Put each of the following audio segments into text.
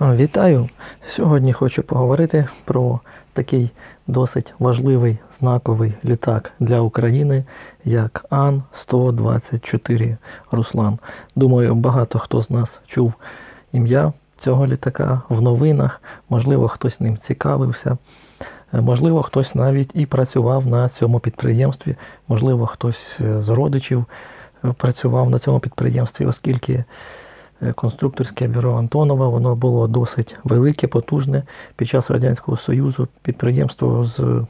Вітаю! Сьогодні хочу поговорити про такий досить важливий знаковий літак для України, як Ан-124 Руслан. Думаю, багато хто з нас чув ім'я цього літака в новинах, можливо, хтось ним цікавився. Е, Можливо, хтось навіть і працював на цьому підприємстві, можливо, хтось е, з родичів е, працював на цьому підприємстві, оскільки конструкторське бюро Антонова воно було досить велике, потужне під час Радянського Союзу, підприємство з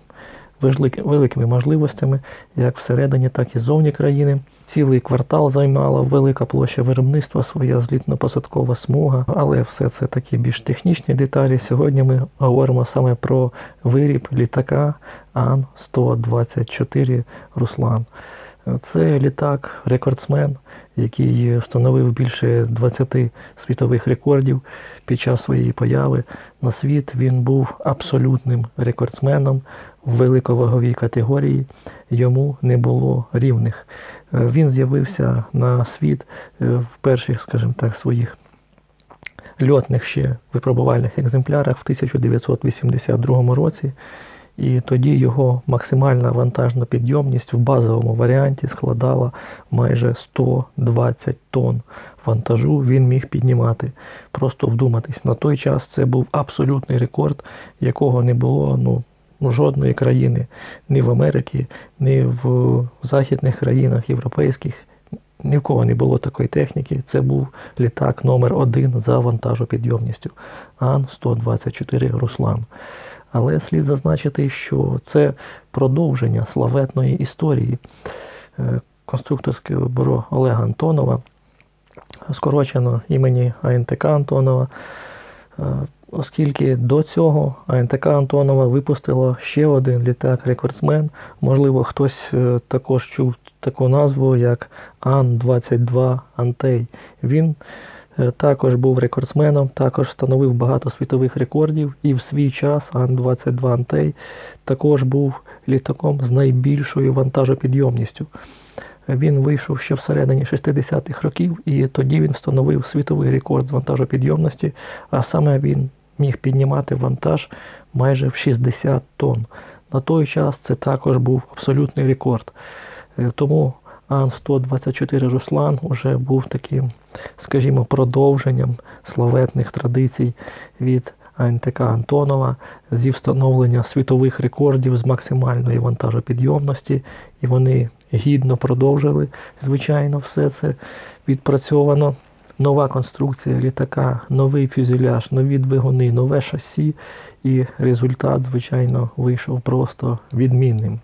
великими можливостями, як всередині, так і ззовні країни. Цілий квартал займала велика площа виробництва, своя злітно-посадкова смуга, але все це такі більш технічні деталі. Сьогодні ми говоримо саме про виріб літака Ан-124 Руслан. Це літак рекордсмен, який встановив більше 20 світових рекордів під час своєї появи на світ. Він був абсолютним рекордсменом в великоваговій категорії. Йому не було рівних. Е, Він з'явився на світ е, в перших, скажімо так, своїх льотних ще випробувальних екземплярах в 1982 році. І тоді його максимальна вантажна підйомність в базовому варіанті складала майже 120 тонн вантажу. Він міг піднімати. Просто вдуматись, на той час це був абсолютний рекорд, якого не було ну, жодної країни ні в Америці, ні в західних країнах європейських. Ні в кого не було такої техніки. Це був літак номер один за вантажопідйомністю Ан-124 Руслан. Але слід зазначити, що це продовження славетної історії е, конструкторського бюро Олега Антонова, скорочено імені АНТК Антонова, Е, оскільки до цього АНТК Антонова випустило ще один літак-рекордсмен. Можливо, хтось е, також чув таку назву, як Ан-22 Антей. Він також був рекордсменом, також встановив багато світових рекордів, і в свій час Ан-22 Антей також був літаком з найбільшою вантажопідйомністю. Він вийшов ще всередині 60-х років, і тоді він встановив світовий рекорд з вантажопідйомності, а саме він міг піднімати вантаж майже в 60 тонн. На той час це також був абсолютний рекорд. Е, Тому Ан-124 Руслан вже був таким, скажімо, продовженням славетних традицій від АНТК Антонова зі встановлення світових рекордів з максимальної вантажопідйомності, і вони гідно продовжили. Звичайно, все це відпрацьовано. Нова конструкція літака, новий фюзеляж, нові двигуни, нове шасі, і результат, звичайно, вийшов просто відмінним.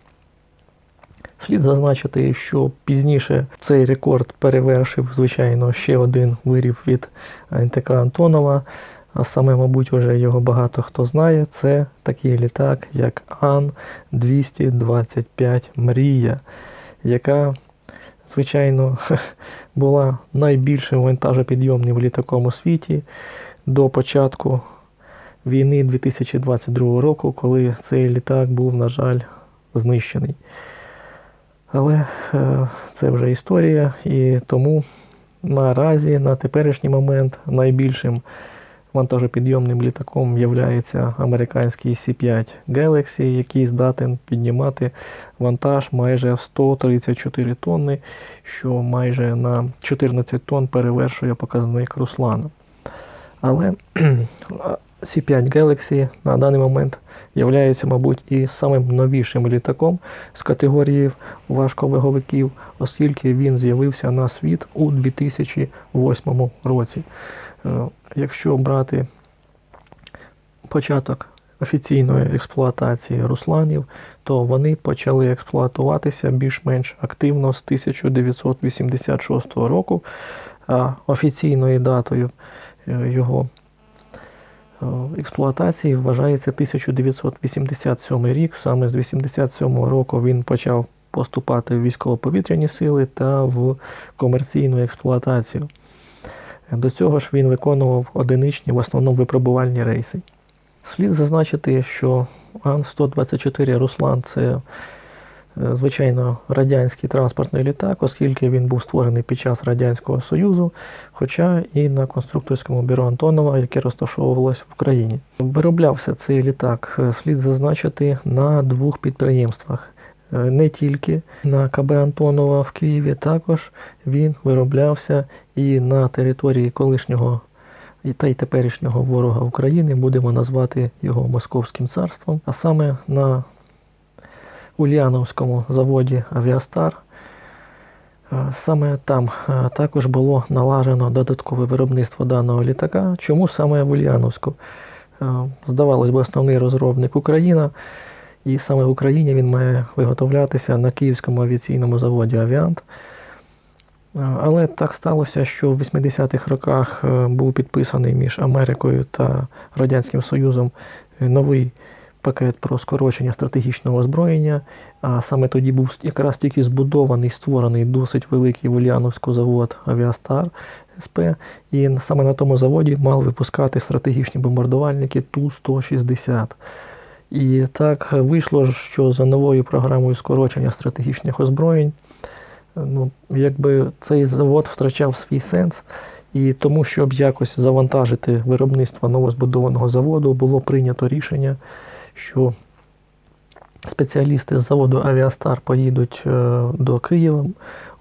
Слід зазначити, що пізніше цей рекорд перевершив, звичайно, ще один виріб від НТК Антонова. А саме, мабуть, вже його багато хто знає. Це такий літак, як Ан-225 Мрія, яка, звичайно, була найбільшим вантажопідйомним літаком у світі до початку війни 2022 року, коли цей літак був, на жаль, знищений. Але е, це вже історія, і тому наразі, на теперішній момент, найбільшим вантажопідйомним літаком є американський C5 Galaxy, який здатен піднімати вантаж майже в 134 тонни, що майже на 14 тонн перевершує показник Руслана. Але C5 Galaxy на даний момент є, мабуть, і самим новішим літаком з категорії важковаговиків, оскільки він з'явився на світ у 2008 році. Е, Якщо брати початок офіційної експлуатації русланів, то вони почали експлуатуватися більш-менш активно з 1986 року, а офіційною датою е, його е, експлуатації вважається 1987 рік. Саме з 1987 року він почав поступати в військово-повітряні сили та в комерційну експлуатацію. До цього ж він виконував одиничні, в основному випробувальні рейси. Слід зазначити, що Ан-124 Руслан це звичайно, радянський транспортний літак, оскільки він був створений під час Радянського Союзу, хоча і на конструкторському бюро Антонова, яке розташовувалось в Україні. Вироблявся цей літак, е, слід зазначити, на двох підприємствах. Е, Не тільки на КБ Антонова в Києві, також він вироблявся і на території колишнього та й теперішнього ворога України, будемо назвати його Московським царством, а саме на Ульяновському заводі Авіастар. Е, Саме там е, також було налажено додаткове виробництво даного літака. Чому саме в Ульяновську? Е, Здавалось би, основний розробник Україна, і саме в Україні він має виготовлятися на Київському авіаційному заводі Авіант. Але так сталося, що в 80-х роках був підписаний між Америкою та Радянським Союзом новий пакет про скорочення стратегічного озброєння. А саме тоді був якраз тільки збудований, створений досить великий в завод Авіастар СП. І саме на тому заводі мали випускати стратегічні бомбардувальники Ту-160. І так вийшло, що за новою програмою скорочення стратегічних озброєнь ну, якби цей завод втрачав свій сенс, і тому, щоб якось завантажити виробництво новозбудованого заводу, було прийнято рішення, що спеціалісти з заводу Авіастар поїдуть е, до Києва,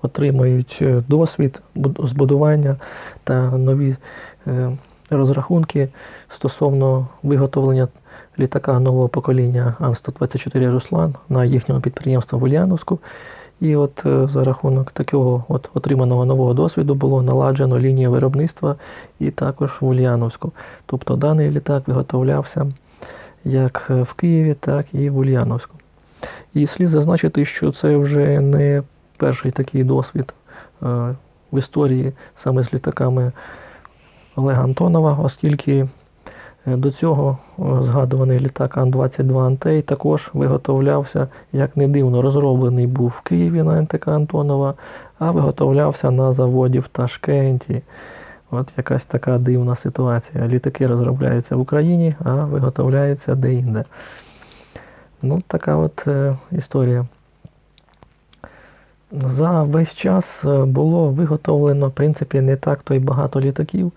отримають е, досвід збудування та нові е, розрахунки стосовно виготовлення літака нового покоління Ан-124 Руслан на їхньому підприємстві в Ульяновську. І от за рахунок такого от отриманого нового досвіду було наладжено лінію виробництва і також в Ульяновську. Тобто даний літак виготовлявся як е, в Києві, так і в Ульяновську. І слід зазначити, що це вже не перший такий досвід е, в історії саме з літаками Олега Антонова, оскільки Е, До цього згадуваний літак Ан-22 Антей також виготовлявся, як не дивно, розроблений був в Києві на НТК Антонова, а виготовлявся на заводі в Ташкенті. От якась така дивна ситуація. Літаки розробляються в Україні, а виготовляються де-інде. Ну, така от е, історія. За весь час е, було виготовлено, в принципі, не так то й багато літаків.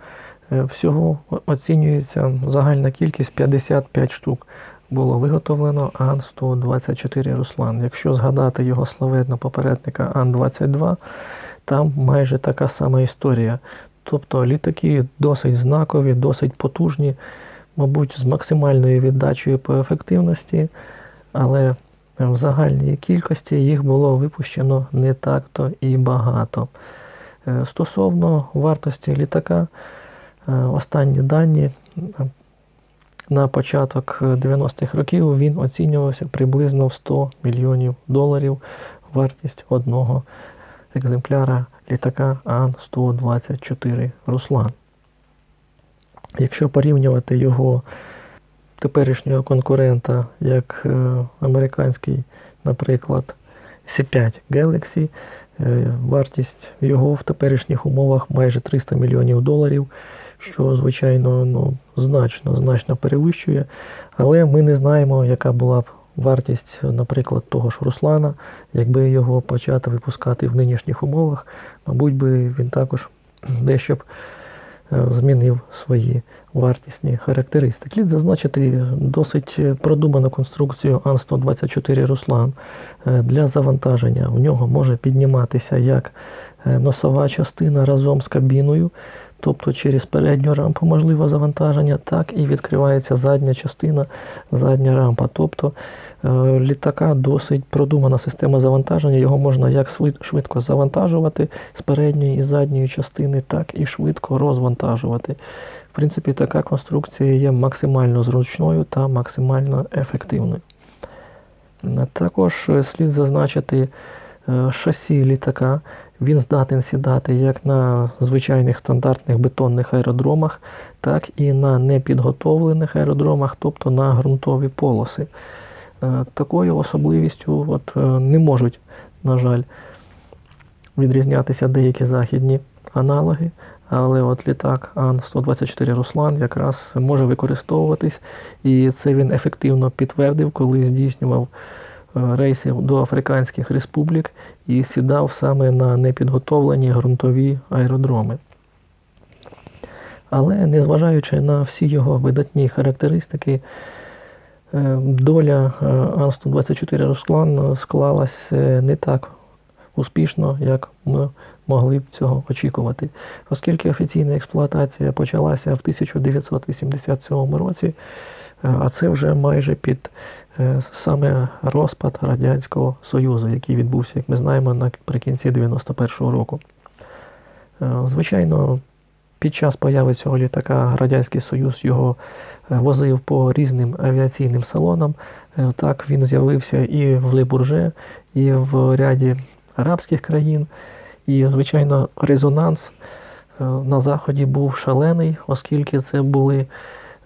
Е, Всього оцінюється загальна кількість 55 штук. Було виготовлено Ан-124 Руслан. Якщо згадати його славетного попередника Ан-22, там майже така сама історія. Тобто літаки досить знакові, досить потужні, мабуть, з максимальною віддачею по ефективності, але в загальній кількості їх було випущено не так-то і багато. Е, Стосовно вартості літака, Е, Останні дані на початок е, 90-х років він оцінювався приблизно в 100 мільйонів доларів вартість одного екземпляра літака Ан-124 Руслан. Якщо порівнювати його теперішнього конкурента, як е, американський, наприклад, C5 Galaxy, е, вартість його в теперішніх умовах майже 300 мільйонів доларів, що, звичайно, ну, значно, значно перевищує. Але ми не знаємо, яка була б вартість, наприклад, того ж Руслана, якби його почати випускати в нинішніх умовах, мабуть би він також дещо б е, змінив свої вартісні характеристики. Слід зазначити досить продуману конструкцію Ан-124 Руслан Е, для завантаження. В нього може підніматися як е, носова частина разом з кабіною, тобто через передню рампу можливе завантаження, так і відкривається задня частина, задня рампа. Тобто е, літака досить продумана система завантаження, його можна як швидко завантажувати з передньої і задньої частини, так і швидко розвантажувати. В принципі, така конструкція є максимально зручною та максимально ефективною. Е, Також е, слід зазначити шасі літака. Він здатен сідати як на звичайних стандартних бетонних аеродромах, так і на непідготовлених аеродромах, тобто на ґрунтові полоси. Е, Такою особливістю от, е, не можуть, на жаль, відрізнятися деякі західні аналоги, але от літак Ан-124 Руслан якраз може використовуватись, і це він ефективно підтвердив, коли здійснював рейсів до Африканських республік і сідав саме на непідготовлені ґрунтові аеродроми. Але незважаючи на всі його видатні характеристики, е, доля е, Ан-124 Руслан склалась е, не так успішно, як ми могли б цього очікувати. Оскільки офіційна експлуатація почалася в 1987 році, е, а це вже майже під е, саме розпад Радянського Союзу, який відбувся, як ми знаємо, наприкінці 91-го року. Е, Звичайно, під час появи цього літака Радянський Союз його е, возив по різним авіаційним салонам. Е, Так він з'явився і в Лебурже, і в ряді арабських країн. І, звичайно, резонанс е, на Заході був шалений, оскільки це були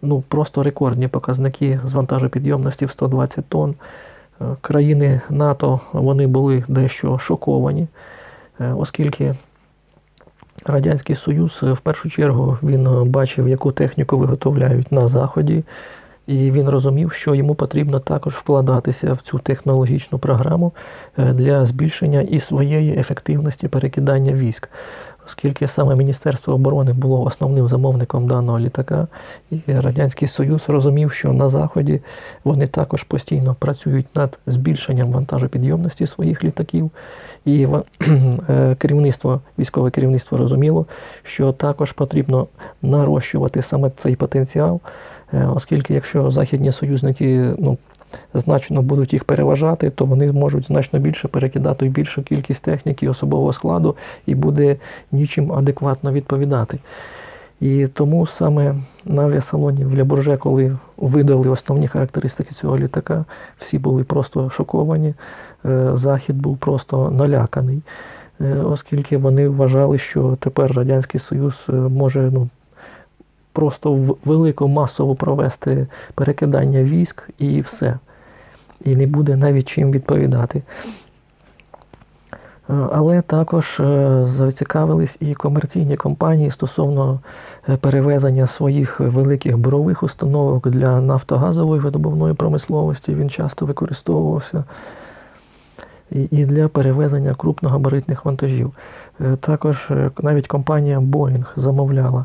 ну, просто рекордні показники з вантажопідйомності в 120 тонн. Е, Країни НАТО вони були дещо шоковані, е, оскільки Радянський Союз е, в першу чергу він бачив, яку техніку виготовляють на Заході, і він розумів, що йому потрібно також вкладатися в цю технологічну програму для збільшення і своєї ефективності перекидання військ. Оскільки саме Міністерство оборони було основним замовником даного літака, і Радянський Союз розумів, що на Заході вони також постійно працюють над збільшенням вантажопідйомності своїх літаків. І е, керівництво, військове керівництво розуміло, що також потрібно нарощувати саме цей потенціал, е, оскільки якщо західні союзники ну, значно будуть їх переважати, то вони можуть значно більше перекидати більшу кількість техніки особового складу і буде нічим адекватно відповідати. І тому саме на авіасалоні в Лябурже, коли видали основні характеристики цього літака, всі були просто шоковані. Е, Захід був просто наляканий, е, оскільки вони вважали, що тепер Радянський Союз е, може ну, просто велико масово провести перекидання військ і все. І не буде навіть чим відповідати. Е, Але також е, зацікавились і комерційні компанії стосовно е, перевезення своїх великих бурових установок для нафтогазової видобувної промисловості. Він часто використовувався і для перевезення крупногабаритних вантажів. Також навіть компанія Boeing замовляла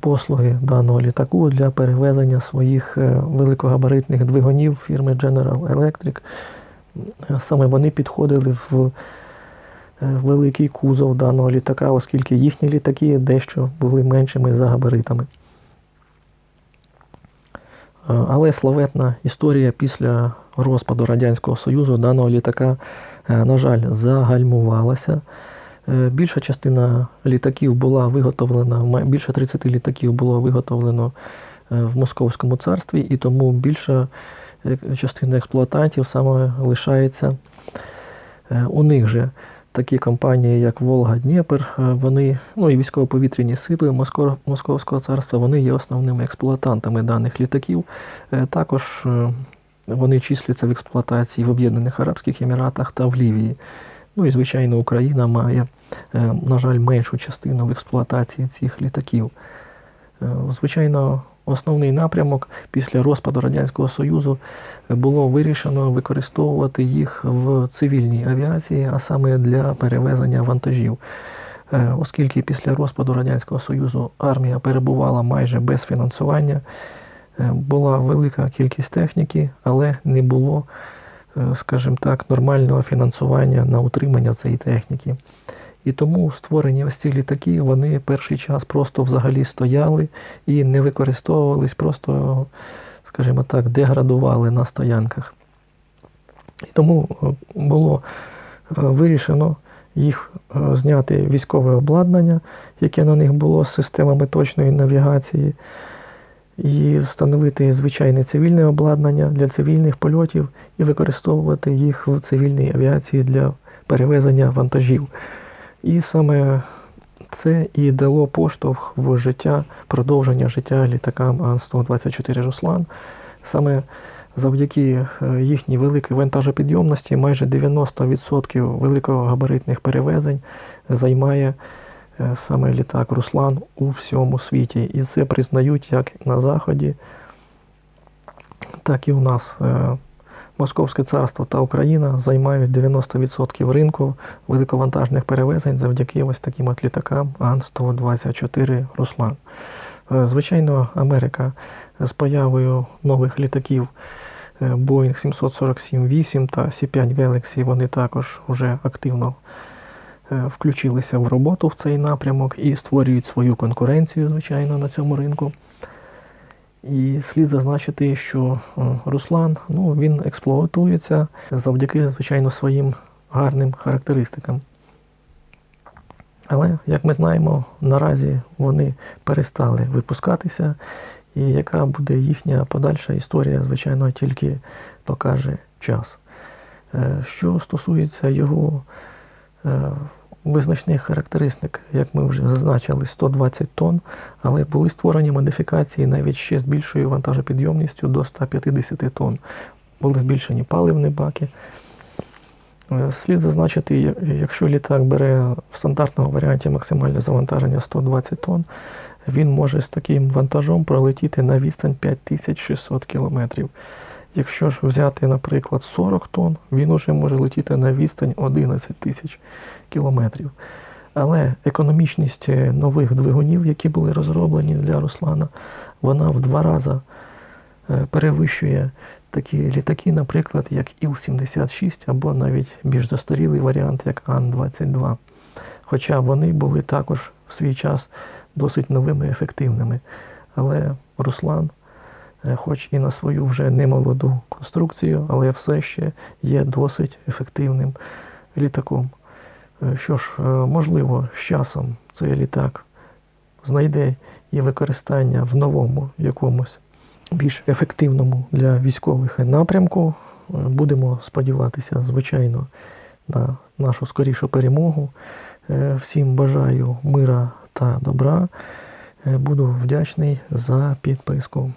послуги даного літаку для перевезення своїх е, великогабаритних двигунів фірми General Electric. Е, Саме вони підходили в е, великий кузов даного літака, оскільки їхні літаки дещо були меншими за габаритами. Е, Але славетна історія після розпаду Радянського Союзу даного літака, е, на жаль, загальмувалася. Е, Більша частина літаків була виготовлена, більше 30 літаків було виготовлено е, в Московському царстві, і тому більша е, частина експлуатантів саме лишається у них же. Такі компанії, як Волга Дніпр, е, вони, ну і військово-повітряні сили Московського царства, вони є основними експлуатантами даних літаків. Також вони числяться в експлуатації в Об'єднаних Арабських Еміратах та в Лівії. Ну і, звичайно, Україна має, е, на жаль, меншу частину в експлуатації цих літаків. Е, Звичайно, основний напрямок після розпаду Радянського Союзу е, було вирішено використовувати їх в цивільній авіації, а саме для перевезення вантажів. Оскільки після розпаду Радянського Союзу армія перебувала майже без фінансування, була велика кількість техніки, але не було, скажімо так, нормального фінансування на утримання цієї техніки. І тому створені ось ці літаки, вони перший час просто взагалі стояли і не використовувались, просто, скажімо так, деградували на стоянках. І тому е, було е, вирішено їх е, зняти військове обладнання, яке на них було з системами точної навігації, і встановити звичайне цивільне обладнання для цивільних польотів і використовувати їх в цивільній авіації для перевезення вантажів. І саме це і дало поштовх в життя, продовження життя літакам Ан-124 Руслан. Саме завдяки е, їхній великій вантажопідйомності майже 90% великогабаритних перевезень займає саме літак Руслан у всьому світі. І це признають як на Заході, так і у нас. Е, Московське царство та Україна займають 90% ринку великовантажних перевезень завдяки ось таким от літакам Ан-124 Руслан. Е, Звичайно, Америка з появою нових літаків е, Boeing 747-8 та C5 Galaxy вони також вже активно е, включилися в роботу в цей напрямок і створюють свою конкуренцію, звичайно, на цьому ринку. І слід зазначити, що е, Руслан ну, він експлуатується завдяки, звичайно, своїм гарним характеристикам. Але, як ми знаємо, наразі вони перестали випускатися, і яка буде їхня подальша історія, звичайно, тільки покаже час. Е, Що стосується його е, визначних характеристик, як ми вже зазначили, 120 тонн, але були створені модифікації навіть ще з більшою вантажопідйомністю до 150 тонн. Були збільшені паливні баки. Е, Слід зазначити, якщо літак бере в стандартному варіанті максимальне завантаження 120 тонн, він може з таким вантажом пролетіти на відстань 5600 км. Якщо ж взяти, наприклад, 40 тонн, він уже може летіти на відстань 11 тисяч кілометрів. Але економічність е, нових двигунів, які були розроблені для Руслана, вона в два рази е, перевищує такі літаки, наприклад, як Іл-76 або навіть більш застарілий варіант, як Ан-22. Хоча вони були також в свій час досить новими і ефективними. Але Руслан, хоч і на свою вже немолоду конструкцію, але все ще є досить ефективним літаком. Е, Що ж, е, можливо, з часом цей літак знайде і використання в новому якомусь більш ефективному для військових напрямку. Е, Будемо сподіватися, звичайно, на нашу скорішу перемогу. Е, Всім бажаю мира та добра. Е, Буду вдячний за підписку.